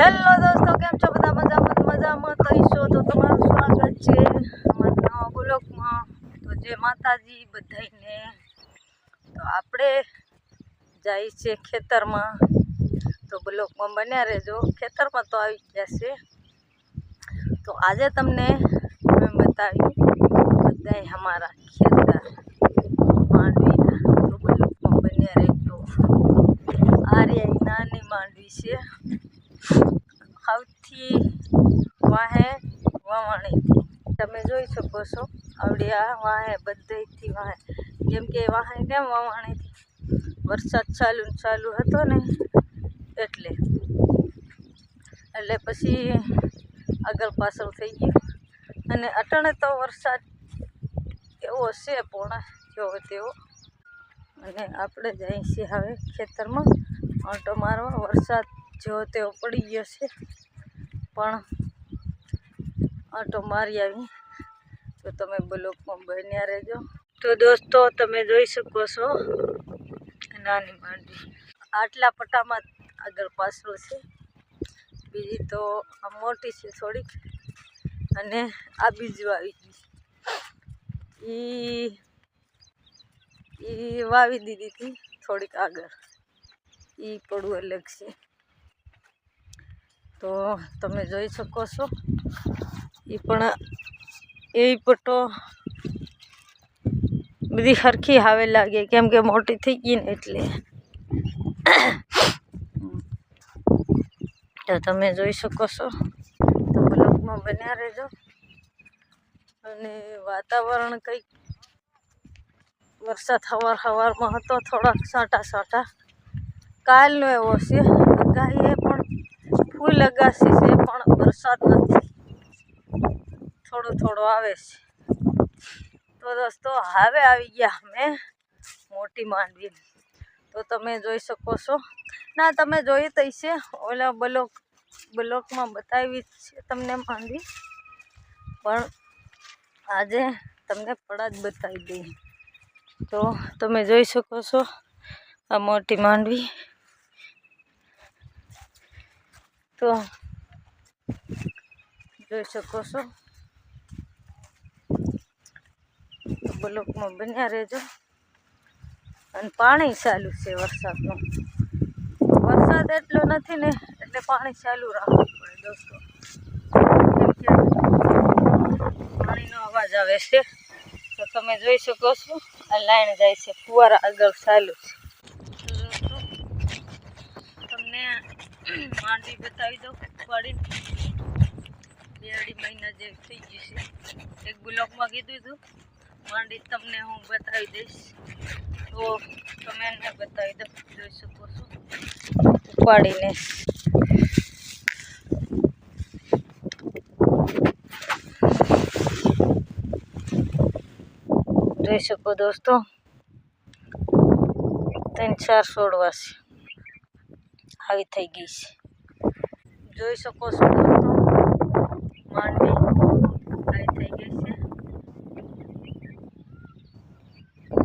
Hello દોસ્તો, કેમ છો બધા? મજામાં મજામાં. તો તો તમારું સ્વાગત છે? અમારા નવા તો જય માતાજી બધાને તો આપણે જાય છે ખેતરમાં. તો બ્લોકમાં બન્યા રહેજો. ખેતરમાં તો આવી જશે. તો આજે તમને અમે બતાવી બધાય અમારા ખેતર માંડવીના તો બ્લોકમાં બન્યા રહેજો. આ નાની માંડવી છે. સૌથી વાહે વાવણીથી તમે જોઈ શકો છો, આવડી આ વાહે, બધેથી વાહે. કેમ કે વાહે કેમ વાવણીથી વરસાદ ચાલુ ચાલુ હતો ને, એટલે. એટલે પછી આગળ પાછળ થઈ ગયું. અને અટાણે તો વરસાદ એવો છે પૂર્ણ જેવો તેવો. અને આપણે જઈએ છીએ હવે ખેતરમાં. ઓટો મારવા, વરસાદ જેવો તેઓ પડી ગયો છે. પણ આંટો મારી આવી. તો તમે બ્લોકમાં બન્યા રહેજો. તો દોસ્તો, તમે જોઈ શકો છો નાની માંડવી આટલા પટ્ટામાં આગળ પાછળ છે. બીજી તો આ મોટી છે થોડીક. અને આ બીજું આવી ગઈ એ વાવી દીધી હતી થોડીક આગળ. એ પડવું અલગ છે. તો તમે જોઈ શકો છો. એ પણ એ પટ્ટો બધી સરખી આવે લાગે, કેમ કે મોટી થઈ ગઈ ને એટલે. તો તમે જોઈ શકો છો. તો બ્લોકમાં બન્યા રહેજો. અને વાતાવરણ કંઈક વરસાદ હવાર હવારમાં હતો, થોડાક સાટા સાટા. કાલનો એવો છે. પણ ફૂલ અગાસી છે, પણ વરસાદ નથી. થોડો થોડો આવે છે. તો દોસ્તો, હવે આવી ગયા અમે મોટી માંડવી તો તમે જોઈ શકો છો. ના, તમે જોઈ તો છે ઓલા બ્લોક, બ્લોકમાં બતાવી છે તમને માંડવી. પણ આજે તમને પડા જ બતાવી દઈએ. તો તમે જોઈ શકો છો આ મોટી માંડવી. તો જોઈ શકો છો. બ્લોકમાં બન્યા રહેજો. અને પાણી ચાલુ છે વરસાદનું. વરસાદ એટલો નથી ને, એટલે પાણી ચાલુ રાખવું પડે દોસ્તો. પાણીનો અવાજ આવે છે. તો તમે જોઈ શકો છો, આ લાઈન જાય છે, ફુવારા આગળ ચાલુ છે તો દોસ્તો તમને માંડવી બતાવી દઉં પાડીને બે અઢી મહિના જેવી થઈ ગઈ છે. એક બ્લોકમાં કીધું હતું, માંડી તમને હું બતાવી દઈશ. તો તમે એને બતાવી દો, જોઈ શકો છો. ઉપાડીને. જોઈ શકો દોસ્તો, ત્રણ ચાર છોડવા છે. આવી થઈ ગઈ છે. જોઈ શકો છો દોસ્તો, માંડવી આવી થઈ ગઈ છે.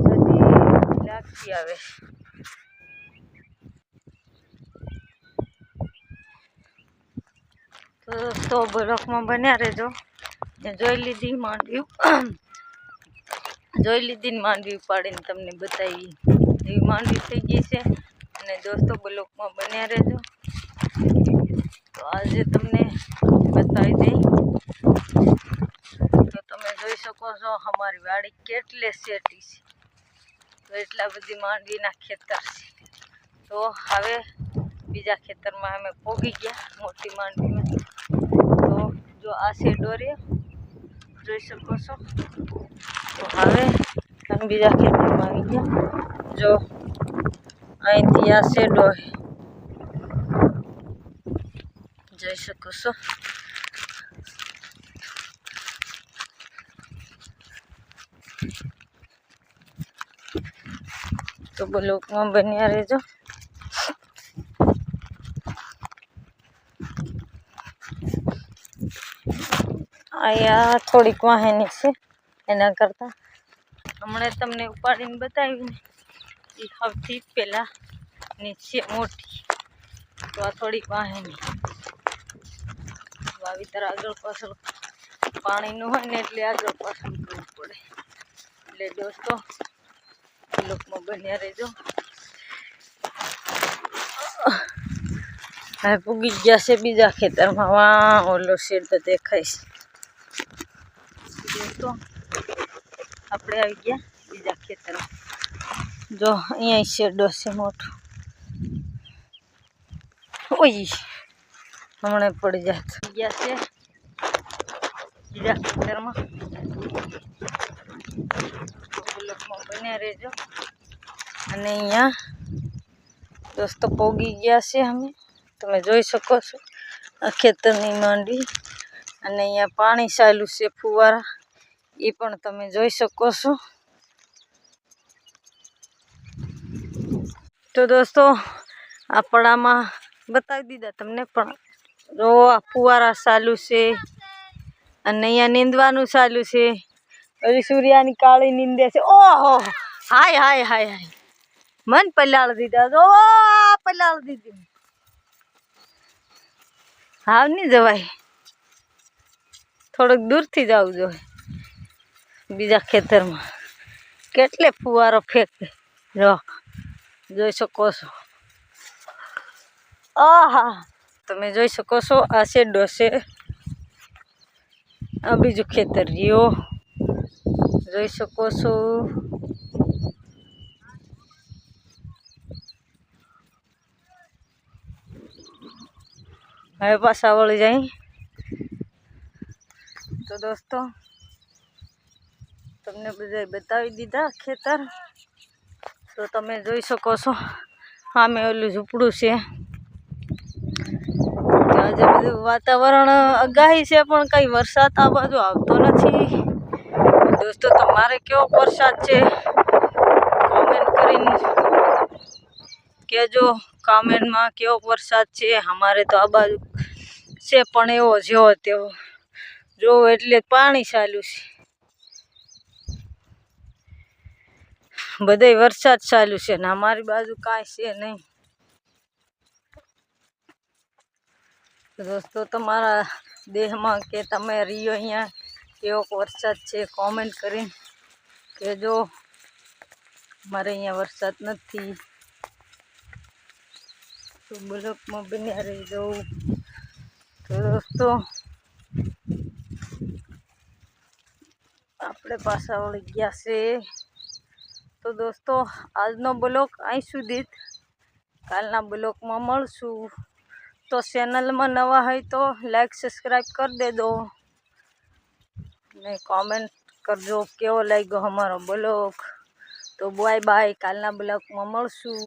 બધી લાગતી આવે. તો દોસ્તો બ્લોકમાં બન્યા રહેજો. જોઈ લીધી માંડવી. જોઈ લીધી માંડવી ઉપાડીને તમને બતાવી. એવી માંડવી થઈ ગઈ છે. અને દોસ્તો, બ્લોકમાં બન્યા રહેજો. તો આજે તમને બતાવી દઈ. તો તમે જોઈ શકો છો, અમારી વાડી કેટલે શેટી છે. તો એટલા બધી માંડવીના ખેતર છે. તો હવે બીજા ખેતરમાં અમે પોગી ગયા, મોટી માંડવીમાં તો જો આ શેડો રહ્યો જોઈ શકો છો. તો હવે અમે બીજા ખેતરમાં આવી ગયા. જો અહીંથી આ શેડો જોઈ શકો છો. તો બ્લોકમાં બન્યા રહેજો? અહીંયા થોડીક વાહેની છે, એના કરતાં. હમણાં તમને ઉપાડીને બતાવી ને એ સૌથી પહેલાં નીચે મોટી તો આ થોડીક વાહેની વાવેતર આગળ પાછળ પાણીનું હોય ને એટલે આગળ પાછળ કરવું પડે. એટલે દોસ્તો લોકમાં બન્યા રહેજો. હવે પૂગી ગયા છે બીજા ખેતરમાં. વા ઓલો શેડ તો દેખાય છે. દોસ્તો, આપણે આવી ગયા બીજા ખેતરમાં. જો, અહીંયા છે મોટો. ઓય, હમણાં પડી જાત. ગયા છે બીજા ખેતરમાં. બન્યા રહેજો. અને અહીંયા દોસ્તો પોગી ગયા છે અમે. તમે જોઈ શકો છો આ ખેતરની માંડી. અને અહીંયા પાણી ચાલ્યું છે ફુવારા. એ પણ તમે જોઈ શકો છો. તો દોસ્તો આ પડામાં બતાવી દીધા તમને પણ. જો આ ફુવારા ચાલુ છે, અને અહીંયા નીંદવાનું ચાલુ છે. હજી સૂર્યાની કાળી નીંદે છે. ઓહો! હાય હાય હાય હાય. મન પલાળ દીધા. જો પલાળ દીધી. હાવ નહીં જવાય. થોડુંક દૂરથી જવું જોઈએ બીજા ખેતરમાં. કેટલે ફુવારો ફેંકે. જો. જોઈ શકો છો. આહા! તમે જોઈ શકો છો, આ શેડો છે આ બીજું ખેતર રહ્યો. જોઈ શકો છો. હવે પાછા વળી જાય. તો દોસ્તો, તમને બધા બતાવી દીધા ખેતર. તો તમે જોઈ શકો છો. સામે ઓલું ઝૂંપડું છે. આજે બધું વાતાવરણ અગાહી છે, પણ કંઈ વરસાદ આ બાજુ આવતો નથી. દોસ્તો, તમારે કેવો વરસાદ છે? કોમેન્ટ કરીને કહેજો. કોમેન્ટમાં કેવો વરસાદ છે? અમારે તો આ બાજુ છે, પણ એવો જેવો તેવો. જોવો એટલે પાણી ચાલ્યું છે. બધે વરસાદ ચાલુ છે ને અમારી બાજુ કાંઈ છે નહીં. દોસ્તો, તમારા દેહમાં કે તમે રહ્યો અહીંયા, કેવો વરસાદ છે કોમેન્ટ કરીને કહેજો. મારે અહીંયા વરસાદ નથી. તો બ્લોકમાં બન્યા રહી જવું તો દોસ્તો, આપણે પાછા વળી ગયા છે. તો દોસ્તો, આજનો બ્લોક અહીં સુધી કાલના બ્લોકમાં મળશું. તો ચેનલમાં નવા હોય તો લાઈક, સબસ્ક્રાઈબ કરી દેજો. ને કોમેન્ટ કરજો કેવો લાગ્યો અમારો બ્લોગ. તો બાય બાય, કાલના બ્લોકમાં મળશું.